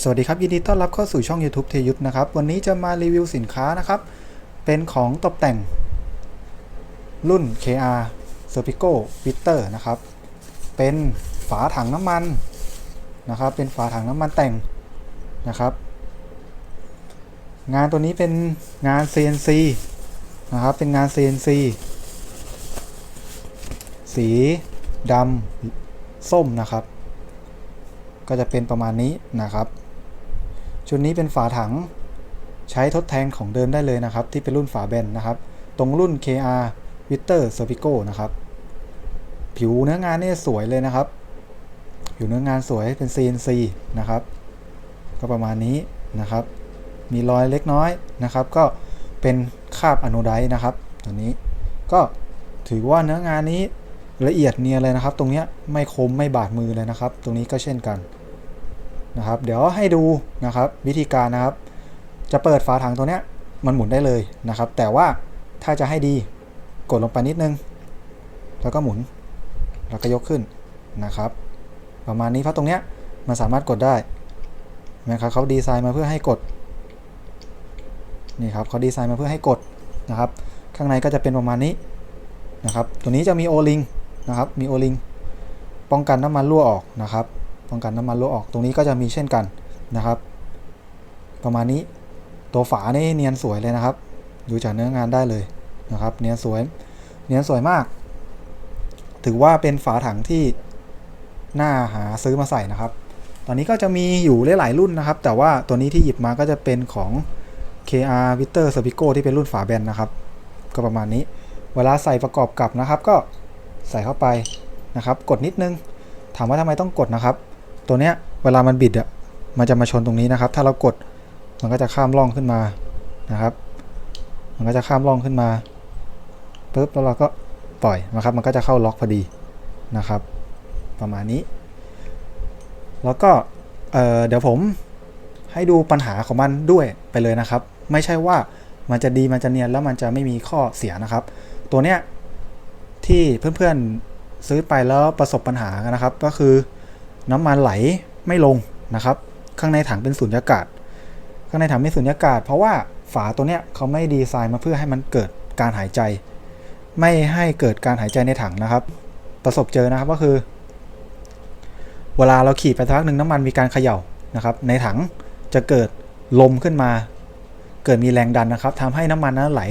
สวัสดีครับ ยินดีต้อนรับเข้าสู่ช่อง YouTube เทยุทธนะครับ วันนี้จะมารีวิวสินค้านะครับ เป็นของตกแต่ง รุ่น KR Serpico Fitter นะครับ เป็นฝาถังน้ำมันนะครับ เป็นฝาถังน้ำมันแต่งนะครับ งานตัวนี้เป็นงาน CNC นะครับ เป็นงาน CNC สีดำส้มนะครับก็จะเป็นประมาณนี้นะครับ ชุดนี้เป็นฝาถังใช้ทดแทนของเดิมได้เลยนะครับ ที่เป็นรุ่นฝาแบนนะครับ ตรงรุ่น KR Witter Serpico นะครับ ผิวเนื้องานนี่สวยเลยนะครับ ผิวเนื้องานสวยเป็น CNC นะครับ ก็ประมาณนี้นะครับ มีรอยเล็กน้อยนะครับ ก็เป็นคาบอโนไดนะครับตัวนี้ก็ถือว่าเนื้องานนี้ละเอียดเนียนเลยนะครับ ตรงเนี้ยไม่คมไม่บาดมือเลยนะครับ ตรงนี้ก็เช่นกัน นะครับ เดี๋ยวให้ดูนะครับวิธีการนะครับ จะเปิดฝาถังตัวเนี้ยมันหมุนได้เลยนะครับ แต่ว่าถ้าจะให้ดีกดลงไปนิดนึง แล้วก็หมุนแล้วก็ยกขึ้นนะครับ ประมาณนี้เพราะตรงเนี้ยมันสามารถกดได้นะครับเขาดีไซน์มาเพื่อให้กดนี่ครับเขาดีไซน์มาเพื่อให้กดนะครับ ข้างในก็จะเป็นประมาณนี้นะครับ ตัวนี้จะมีโอลิงนะครับมีโอลิงป้องกันน้ำมันรั่วออกนะครับ ป้องกันน้ำมันรั่วออกตรงนี้ก็จะมีเช่นกันนะครับ ประมาณนี้ตัวฝานี่เนียนสวยเลยนะครับ ดูจากเนื้องานได้เลยนะครับ เนียนสวย เนียนสวยมาก ถือว่าเป็นฝาถังที่น่าหาซื้อมาใส่นะครับ ตอนนี้ก็จะมีอยู่หลายๆรุ่นนะครับ แต่ว่าตัวนี้ที่หยิบมาก็จะเป็นของ KR Vitter Serpico ที่เป็นรุ่นฝาแบนนะครับ ก็ประมาณนี้ เวลาใส่ประกอบกับนะครับ ก็ใส่เข้าไปนะครับ กดนิดนึง ถามว่าทำไมต้องกดนะครับ ตัวเนี้ยเวลามันบิดอะมันจะมาชนตรงนี้นะครับ ถ้าเรากดมันก็จะข้ามร่องขึ้นมานะครับ มันก็จะข้ามร่องขึ้นมาปุ๊บแล้วเราก็ปล่อยนะครับ มันก็จะเข้าล็อกพอดีนะครับ ประมาณนี้ แล้วก็เเดี๋ยวผมให้ดูปัญหาของมันด้วยไปเลยนะครับ ไม่ใช่ว่ามันจะดีมันจะเนียนแล้วมันจะไม่มีข้อเสียนะครับ ตัวเนี้ยที่เพื่อนๆซื้อไปแล้วประสบปัญหากันนะครับ ก็คือ น้ำมันไหลไม่ลงนะครับ ข้างในถังเป็นสุญญากาศ ข้างในถังเป็นสุญญากาศ เพราะว่าฝาตัวเนี้ยเขาไม่ดีไซน์มาเพื่อให้มันเกิดการหายใจ ไม่ให้เกิดการหายใจในถังนะครับ ประสบเจอนะครับก็คือ เวลาเราขี่ไปสักหนึ่งน้ำมันมีการเขย่านะครับ ในถังจะเกิดลมขึ้นมา เกิดมีแรงดันนะครับทำให้น้ำมันนั้นไหล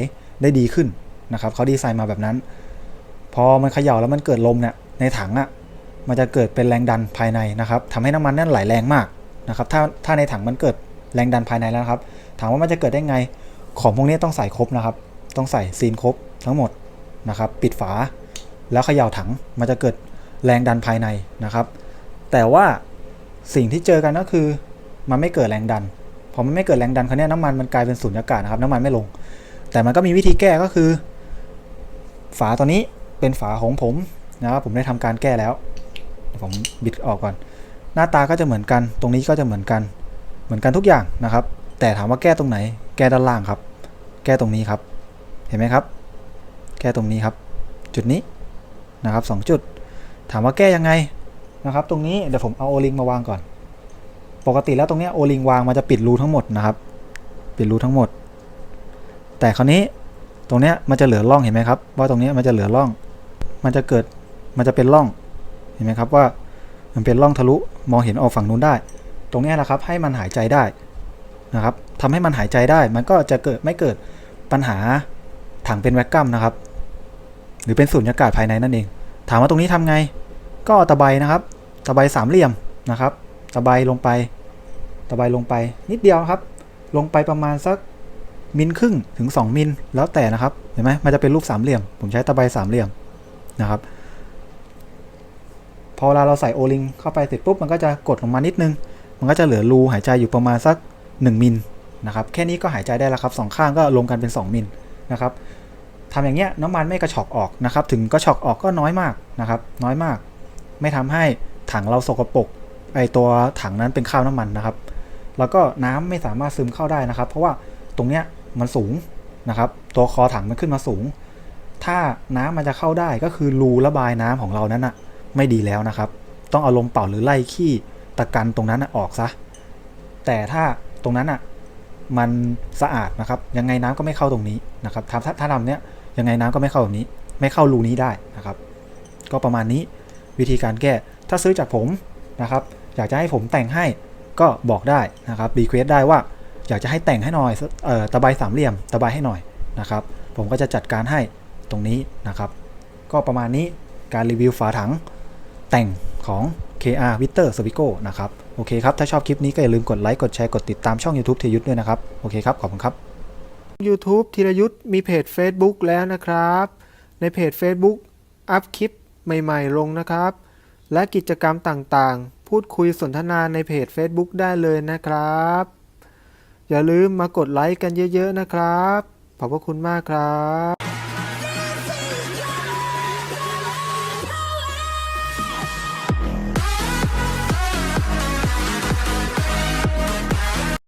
ได้ดีขึ้นนะครับเขาดีไซน์มาแบบนั้น พอมันเขย่าแล้วมันเกิดลมเนี่ยในถังอะ่ะ มันจะเกิดเป็นแรงดันภายในนะครับทำให้น้ำมันนั่นไหลแรงมากนะครับถ้าถ้าในถังมันเกิดแรงดันภายในแล้วครับ ถามว่ามันจะเกิดได้ไงของพวกนี้ต้องใส่ครบนะครับ ต้องใส่ซีนครบทั้งหมดนะครับ ปิดฝาแล้วเขย่าถังมันจะเกิดแรงดันภายในนะครับ แต่ว่าสิ่งที่เจอกันก็คือมันไม่เกิดแรงดันพอมันไม่เกิดแรงดันคราวนี้น้ำมันมันกลายเป็นสุญญากาศนะครับ น้ำมันไม่ลง แต่มันก็มีวิธีแก้ก็คือ ฝาตัวนี้เป็นฝาของผมนะครับผมได้ทำการแก้แล้ว ผมบิดออกก่อน หน้าตาก็จะเหมือนกัน ตรงนี้ก็จะเหมือนกัน เหมือนกันทุกอย่างนะครับ แต่ถามว่าแก้ตรงไหน แก้ด้านล่างครับ แก้ตรงนี้ครับ เห็นไหมครับ แก้ตรงนี้ครับ จุดนี้นะครับ2จุด ถามว่าแก้ยังไงนะครับ ตรงนี้เดี๋ยวผมเอาโอลิงมาวางก่อน ปกติแล้วตรงนี้โอลิงวางมันจะปิดรูทั้งหมดนะครับ ปิดรูทั้งหมด แต่คราวนี้ตรงเนี้ยมันจะเหลือร่องเห็นไหมครับ ว่าตรงนี้มันจะเหลือร่อง มันจะเกิด มันจะเป็นร่อง เห็นไหมครับว่ามันเป็นร่องทะลุมองเห็นออกฝั่งนู้นได้ ตรงนี้แหละครับให้มันหายใจได้นะครับทำให้มันหายใจได้มันก็จะเกิดไม่เกิดปัญหาถังเป็นแวคกัมนะครับ หรือเป็นสูญญากาศภายในนั่นเอง ถามว่าตรงนี้ทำไง ก็ตะไบนะครับ ตะไบสามเหลี่ยมนะครับ ตะไบลงไป ตะไบลงไปนิดเดียวครับ ลงไปประมาณสักมิลครึ่งถึง 2 มิลแล้วแต่นะครับ เห็นไหมมันจะเป็นรูปสามเหลี่ยม ผมใช้ตะไบสามเหลี่ยมนะครับ พอเวลาเราใส่โอลิงเข้าไปเสร็จปุ๊บมันก็จะกดลงมานิดนึง มันก็จะเหลือรูหายใจอยู่ประมาณสัก 1มิลนะครับแค่นี้ก็หายใจได้แล้วครับสองข้างก็รวมกันเป็น 2มิลนะครับทำอย่างเงี้ยน้ำมันไม่กระชอกออกนะครับถึงกระชอกออกก็น้อยมากนะครับน้อยมาก ไม่ทำให้ถังเราสกปรกไอตัวถังนั้นเป็นข้าวน้ำมันนะครับ แล้วก็น้ำไม่สามารถซึมเข้าได้นะครับ เพราะว่าตรงเนี้ยมันสูงนะครับ ตัวคอถังมันขึ้นมาสูง ถ้าน้ำมันจะเข้าได้ก็คือรูระบายน้ำของเรานั้นอะ ไม่ดีแล้วนะครับ ต้องเอาลมเป่าหรือไล่ขี้ตะกันตรงนั้นออกซะ แต่ถ้าตรงนั้นอะมันสะอาดนะครับ ยังไงน้ำก็ไม่เข้าตรงนี้นะครับถ้าถ้าทำเนี้ยยังไงน้ำก็ไม่เข้าแบบนี้ ไม่เข้ารูนี้ได้นะครับ ก็ประมาณนี้วิธีการแก้ถ้าซื้อจากผมนะครับ อยากจะให้ผมแต่งให้ก็บอกได้นะครับรีเควสได้ว่าอยากจะให้แต่งให้หน่อยเอ่อตะไบสามเหลี่ยมตะไบให้หน่อยนะครับ ผมก็จะจัดการให้ตรงนี้นะครับ ก็ประมาณนี้การรีวิวฝาถัง แต่งของ KR w i t t e r s w i g o นะครับ โอเคครับ ถ้าชอบคลิปนี้ก็อย่าลืมกดไลค์ กดแชร์ กดติดตามช่อง YouTube ธีรยุทธ์ด้วยนะครับ โอเคครับ ขอบคุณครับ YouTube ธีรยุทธ์มีเพจ Facebook แล้วนะครับ ในเพจ Facebook อัพคลิปใหม่ๆ ลงนะครับ และกิจกรรมต่างๆ พูดคุยสนทนาในเพจ Facebook ได้เลยนะครับ อย่าลืมมากดไลค์กันเยอะ ๆ นะครับ ขอบพระคุณมากครับ